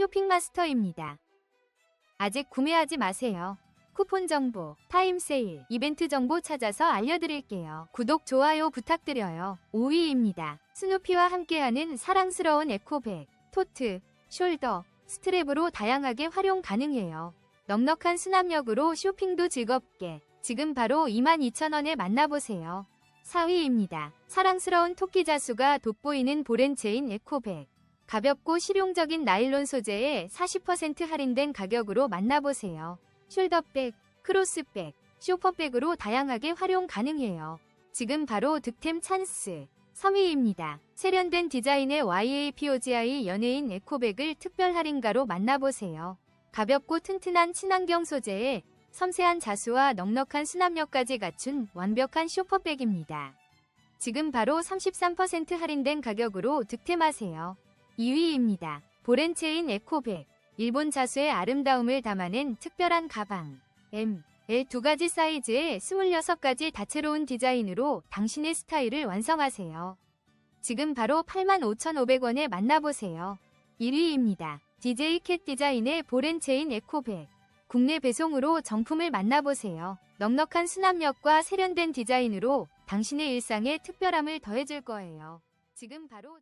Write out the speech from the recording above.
쇼핑마스터입니다. 아직 구매하지 마세요. 쿠폰 정보, 타임 세일, 이벤트 정보 찾아서 알려드릴게요. 구독, 좋아요 부탁드려요. 5위입니다. 스누피와 함께하는 사랑스러운 에코백, 토트, 숄더, 스트랩으로 다양하게 활용 가능해요. 넉넉한 수납력으로 쇼핑도 즐겁게 지금 바로 22,000원에 만나보세요. 4위입니다. 사랑스러운 토끼 자수가 돋보이는 보렌체인 에코백. 가볍고 실용적인 나일론 소재에 40% 할인된 가격으로 만나보세요. 숄더백, 크로스백, 쇼퍼백으로 다양하게 활용 가능해요. 지금 바로 득템 찬스. 3위입니다. 세련된 디자인의 YAPOGI 연예인 에코백을 특별 할인가로 만나보세요. 가볍고 튼튼한 친환경 소재에 섬세한 자수와 넉넉한 수납력까지 갖춘 완벽한 쇼퍼백입니다. 지금 바로 33% 할인된 가격으로 득템하세요. 2위입니다. 보렌체인 에코백. 일본 자수의 아름다움을 담아낸 특별한 가방. M, L 두 가지 사이즈의 26가지 다채로운 디자인으로 당신의 스타일을 완성하세요. 지금 바로 85,500원에 만나보세요. 1위입니다. DJ 캣 디자인의 보렌체인 에코백. 국내 배송으로 정품을 만나보세요. 넉넉한 수납력과 세련된 디자인으로 당신의 일상에 특별함을 더해줄 거예요. 지금 바로